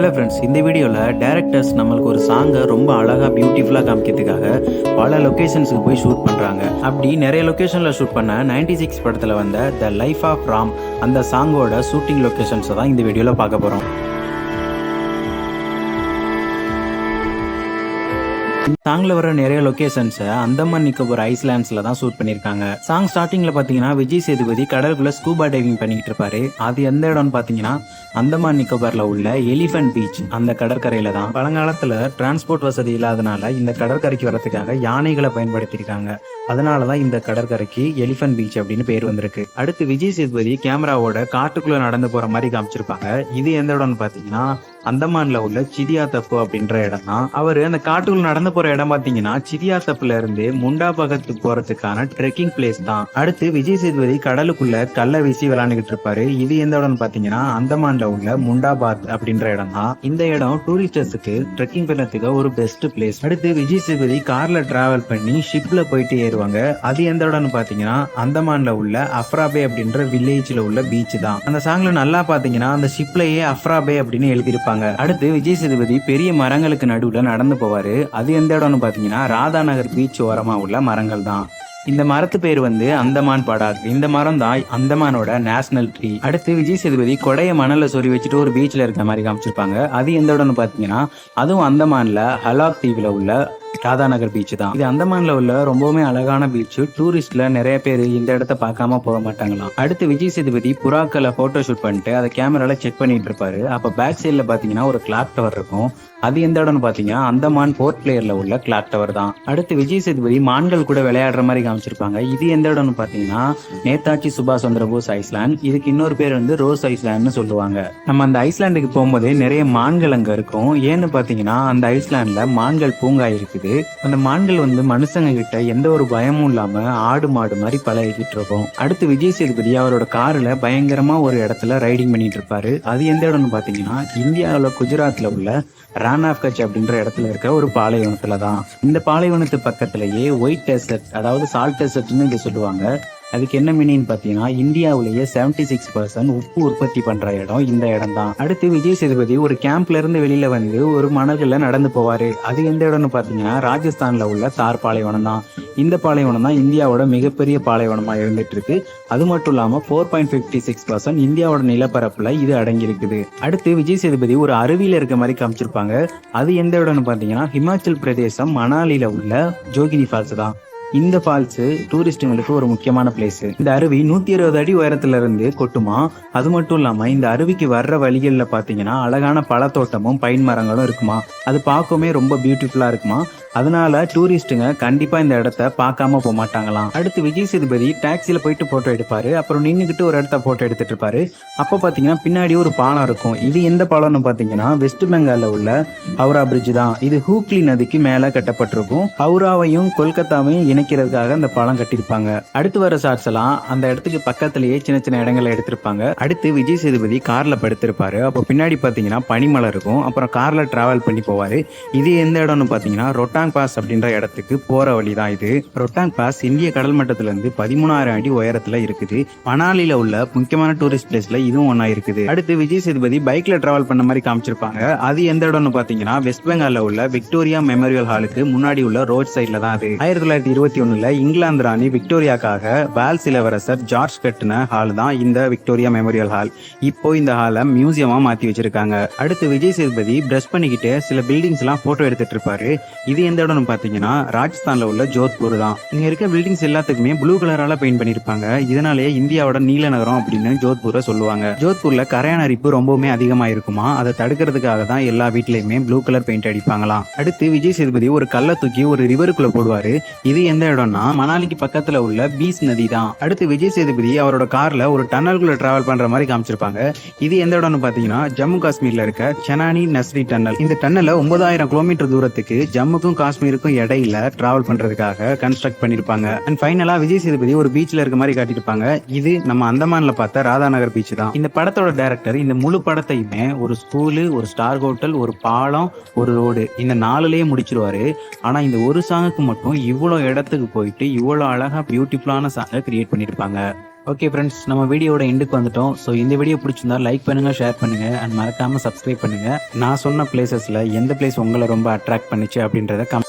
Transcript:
Hello friends இந்த வீடியோவில் directors நம்மளுக்கு ஒரு சாங்கை ரொம்ப அழகாக பியூட்டிஃபுல்லாக காமிக்கிறதுக்காக பல லொக்கேஷன்ஸுக்கு போய் ஷூட் பண்ணுறாங்க அப்படி நிறைய லொக்கேஷனில் ஷூட் பண்ண 96 சிக்ஸ் படத்தில் வந்த த லைஃப் ஆஃப் ராம் அந்த சாங்கோட ஷூட்டிங் லொக்கேஷன்ஸை தான் இந்த வீடியோவில் பார்க்க போகிறோம் சாங்ல வர நிறைய லொகேஷன்ஸை அந்தமான் நிக்கோபர் ஐஸ்லாண்ட்ஸ்ல தான் ஷூட் பண்ணிருக்காங்க. சாங் ஸ்டார்டிங்ல பாத்தீங்கன்னா விஜய் சேதுபதி கடலுக்குள்ள ஸ்கூபா டைவிங் பண்ணிக்கிட்டு இருப்பாரு. அது எந்த இடம்னு பாத்தீங்கன்னா அந்தமான் நிக்கோபார்ல உள்ள எலிஃபென்ட் பீச் அந்த கடற்கரையில தான். பழங்காலத்துல டிரான்ஸ்போர்ட் வசதி இல்லாதனால இந்த கடற்கரைக்கு வரதுக்காக யானைகளை பயன்படுத்தியிருக்காங்க அதனால தான் இந்த கடற்கரைக்கு எலிஃபென்ட் பீச் அப்படின்னு பேர் வந்திருக்கு. அடுத்து விஜய் சேதுபதி கேமராவோட காட்டுக்குள்ள நடந்து போற மாதிரி காமிச்சிருப்பாங்க. இது எந்த இடம்னு பாத்தீங்கன்னா அந்தமான்ல உள்ள சிதியா தப்பு அப்படின்ற இடம் தான் அவர் அந்த காட்டுக்குள் நடந்து போற இடம் பாத்தீங்கன்னா சிதியா தப்புல இருந்து முண்டா பகத்து போறதுக்கான ட்ரெக்கிங் பிளேஸ் தான். அடுத்து விஜய் சேதுபதி கடலுக்குள்ள கல்லை வீசி விளையாண்டுகிட்டு இருப்பாரு. இது எந்த இடம்னு பாத்தீங்கன்னா அந்தமான்ல உள்ள முண்டாபாத் அப்படின்ற இடம் தான். இந்த இடம் டூரிஸ்டர்ஸுக்கு ட்ரெக்கிங் பண்ணதுக்கு ஒரு பெஸ்ட் பிளேஸ் அடுத்து விஜய் சேதுபதி கார்ல டிராவல் பண்ணி ஷிப்ல போயிட்டு ஏறுவாங்க. அது எந்த இடம்னு பாத்தீங்கன்னா அந்தமான்ல உள்ள அஃப்ராபே அப்படின்ற வில்லேஜ்ல உள்ள பீச் தான். அந்த சாங்ல நல்லா பாத்தீங்கன்னா அந்த ஷிப்லயே அஃப்ராபே அப்படின்னு எழுதியிருப்பாங்க. அடுத்து விஜய் சேதுபதி பெரிய மரங்களுக்கு நடுவுல நடந்து போவாரு. அது எந்த இடம்னு பாத்தீங்கன்னா ராதா நகர் பீச் ஓரமா உள்ள மரங்கள் தான். இந்த மரத்து பேர் வந்து அந்தமான் படாக். இந்த மரம் தான் அந்தமானோட நேஷனல் ட்ரீ அடுத்து விஜய் சேதுபதி கொடைய மணல சொறி வச்சுட்டு ஒரு பீச்ல இருக்க மாதிரி காமிச்சிருப்பாங்க. அது எந்த இடம்னு பாத்தீங்கன்னா அதுவும் அந்தமான்ல ஹலாக் தீவுல உள்ள ராதாநகர் பீச் தான். இது அந்தமான்ல உள்ள ரொம்பவுமே அழகான பீச் டூரிஸ்ட்ல நிறைய பேர் இந்த இடத்த பார்க்காம போக மாட்டாங்களாம். அடுத்து விஜய் சேதுபதி புறாக்களை போட்டோ ஷூட் பண்ணிட்டு அதை கேமரால செக் பண்ணிட்டு இருப்பாரு. அப்ப பேக் சைட்ல பாத்தீங்கன்னா ஒரு கிளாக் டவர் இருக்கும். அது எந்த இடம்னு பாத்தீங்கன்னா அந்தமான் போர்ட் பிளேயர்ல உள்ள கிளாக் டவர் தான். அடுத்து விஜய் சேதுபதி மான்கள் கூட விளையாடுற மாதிரி காமிச்சிருப்பாங்க. இது எந்த இடம்னு பாத்தீங்கன்னா நேதாஜி சுபாஷ் சந்திர போஸ் ஐஸ்லாண்ட் இதுக்கு இன்னொரு பேர் வந்து ரோஸ் ஐஸ்லாண்ட்னு சொல்லுவாங்க. நம்ம அந்த ஐஸ்லாண்டுக்கு போகும்போதே நிறைய மான்கள் அங்க இருக்கும். ஏன்னு பாத்தீங்கன்னா அந்த ஐஸ்லாண்ட்ல மான்கள் பூங்கா இருக்குது அந்த மான்கள் வந்து மனுஷங்க கிட்ட எந்த ஒரு பயமும் இல்லாம ஆடு மாடு மாதிரி பழகிட்டு இருக்கும். அடுத்து விஜய் சேதுபதி அவரோட கார்ல பயங்கரமா ஒரு இடத்துல ரைடிங் பண்ணிட்டு இருப்பாரு. அது எந்த இடம்னு பாத்தீங்கன்னா இந்தியாவில குஜராத்ல உள்ள ரான் ஆஃப் கட்ச் அப்படின்ற இடத்துல இருக்க ஒரு பாலைவனத்துல தான். இந்த பாலைவனத்து பக்கத்திலேயே ஒயிட் டெசர்ட் அதாவது சால்ட் டெசர்ட்னு இங்க சொல்லுவாங்க. அதுக்கு என்ன மீனிங் பார்த்தீங்கன்னா இந்தியாவிலேயே செவன்டி சிக்ஸ் பர்சன்ட் உப்பு உற்பத்தி பண்ணுற இடம் இந்த இடம் தான் அடுத்து விஜய் சேதுபதி ஒரு கேம்ப்ல இருந்து வெளியில வந்து ஒரு மணல்ல நடந்து போவாரு. அது எந்த இடம்னு பார்த்தீங்கன்னா ராஜஸ்தான்ல உள்ள தார் பாலைவனம் தான் இந்த பாலைவனம் தான் இந்தியாவோட மிகப்பெரிய பாலைவனமா இருந்துட்டு இருக்கு அது மட்டும் இல்லாம four point fifty six percent இந்தியாவோட நிலப்பரப்புல இது அடங்கியிருக்குது. அடுத்து விஜய் சேதுபதி ஒரு அருவியில இருக்க மாதிரி காமிச்சிருப்பாங்க. அது எந்த இடம்னு பார்த்தீங்கன்னா ஹிமாச்சல் பிரதேசம் மணாலியில் உள்ள ஜோகினி ஃபால்ஸ் தான். இந்த ஃபால்ஸ் டூரிஸ்டுங்களுக்கு ஒரு முக்கியமான பிளேஸ் இந்த அருவி நூத்தி இருபது அடி உயரத்துல இருந்து கொட்டுமா? அது மட்டும் இல்லாம இந்த அருவிக்கு வர்ற வழிகள்ல பாத்தீங்கன்னா அழகான பழத்தோட்டமும் பைன் மரங்களும் இருக்குமா? அது பார்க்கவுமே ரொம்ப பியூட்டிஃபுல்லா இருக்குமா? அதனால டூரிஸ்ட்டுங்க கண்டிப்பா இந்த இடத்த பார்க்காம போக மாட்டாங்களாம். அடுத்து விஜய் சேதுபதி டாக்ஸில போயிட்டு போட்டோ எடுப்பாரு. அப்புறம் நின்னுக்கிட்டு ஒரு இடத்த போட்டோ எடுத்துட்டு இருப்பாரு. அப்ப பாத்தீங்கன்னா பின்னாடி ஒரு பாலம் இருக்கும். இது எந்த பாலம்னு பாத்தீங்கன்னா வெஸ்ட் பெங்கால்ல உள்ள ஹவுரா பிரிட்ஜ் தான். இது ஹூக்லி நதிக்கு மேல கட்டப்பட்டிருக்கும். ஹவுராவையும் கொல்கத்தாவையும் இணைக்கிறதுக்காக அந்த பாலம் கட்டியிருப்பாங்க. அடுத்து வர ஷாட்ஸ் எல்லாம் அந்த இடத்துக்கு பக்கத்திலேயே சின்ன சின்ன இடங்களை எடுத்திருப்பாங்க. அடுத்து விஜய் சேதுபதி கார்ல படுத்திருப்பாரு. அப்போ பின்னாடி பாத்தீங்கன்னா பனிமலை இருக்கும். அப்புறம் கார்ல டிராவல் பண்ணி போவாரு. இது எந்த இடம்னு பாத்தீங்கன்னா ரொட்டாங் பாஸ் அப்படின்ற இடத்துக்கு போற வழி தான் இது. ரொட்டாங் பாஸ் இந்திய கடல் மட்டத்திலிருந்து பதிமூணாயிரம் அடி உயரத்துல இருக்குது. மணாலில உள்ள முக்கியமான டூரிஸ்ட் பிளேஸ்ல இதுவும் ஒன்றா இருக்குது. அடுத்து விஜய் சேதுபதி பைக்ல டிராவல் பண்ண மாதிரி காமிச்சிருப்பாங்க. அது எந்த இடம்னு பாத்தீங்கன்னா வெஸ்ட் பெங்காலில் உள்ள விக்டோரியா மெமோரியல் ஹாலுக்கு முன்னாடி உள்ள ரோட் சைட்ல தான் அது. ஆயிரத்தி தொள்ளாயிரத்தி இருபத்தி ஒண்ணுல இங்கிலாந்து ராணி விக்டோரியாக்காக வேல்ஸ் இளவரசர் ஜார்ஜ் கட்டின ஹால் தான் இந்த விக்டோரியா மெமோரியல் ஹால் இப்போ இந்த ஹாலை மியூசியமா மாத்தி வச்சிருக்காங்க. அடுத்து விஜய் சேதுபதி பிரஷ் பண்ணிக்கிட்டு சில பில்டிங்ஸ் எல்லாம் போட்டோ எடுத்துட்டு இருப்பாரு. இது எந்த இடம்னு பாத்தீங்கன்னா ராஜஸ்தான்ல உள்ள ஜோத்பூர் தான். இங்க இருக்க பில்டிங்ஸ் எல்லாத்துக்குமே ப்ளூ கலரால பெயிண்ட் பண்ணிருப்பாங்க. இதனாலேயே இந்தியாவோட நீல நகரம் அப்படின்னு ஜோத்பூரை சொல்லுவாங்க. ஜோத்பூர்ல கரையான அரிப்பு ரொம்பவுமே அதிகமா இருக்குமா? அதை தடுக்கிறதுக்காக தான் எல்லா வீட்லயுமே ப்ளூ கலர் பெயிண்ட் அடிப்பாங்களாம். அடுத்து விஜய் சேதுபதி ஒரு கல்லை தூக்கி ஒரு ரிவருக்குள்ள போடுவாரு. இது எந்த இடம்னா மணாலிக்கு பக்கத்துல உள்ள பீஸ் நதி தான். அடுத்து விஜய் சேதுபதி அவரோட கார்ல ஒரு டன்னல்குள்ள டிராவல் பண்ற மாதிரி காமிச்சிருப்பாங்க. இது எந்த இடம்னு பாத்தீங்கன்னா ஜம்மு காஷ்மீர்ல இருக்க செனானி நஸ்ரி டன்னல் இந்த டன்னல ஒன்பதாயிரம் கிலோமீட்டர் தூரத்துக்கு ஜம்முக்கும் காஷ்மீருக்கும் இடையில டிராவல் பண்றதுக்காக கன்ஸ்ட்ரக்ட் பண்ணிருப்பாங்க. அண்ட் ஃபைனலா விஜய் சேதுபதி ஒரு பீச்ல இருக்க மாதிரி காட்டியிருப்பாங்க. இது நம்ம அந்தமான்ல பார்த்த ராதாநகர் பீச் தான். இந்த படத்தோட டைரக்டர் இந்த முழு படத்தையுமே ஒரு ஸ்கூலு ஒரு ஸ்டார் ஹோட்டல் ஒரு பாலம் ஒரு ரோடு இந்த நாலுலயே முடிச்சிருவாரு. ஆனா இந்த ஒரு சாங்குக்கு மட்டும் இவ்வளோ இடத்துக்கு போயிட்டு இவ்வளோ அழகா பியூட்டிஃபுல்லான சாங்கை கிரியேட் பண்ணிருப்பாங்க. ஓகே ஃப்ரெண்ட்ஸ் நம்ம வீடியோட எண்டுக்கு வந்துட்டோம். ஸோ இந்த வீடியோ பிடிச்சிருந்தா லைக் பண்ணுங்க ஷேர் பண்ணுங்க அண்ட் மறக்காம சப்ஸ்கிரைப் பண்ணுங்க. நான் சொன்ன பிளேசஸ்ல எந்த பிளேஸ் உங்களை ரொம்ப அட்ராக்ட் பண்ணுச்சு அப்படின்றத கம்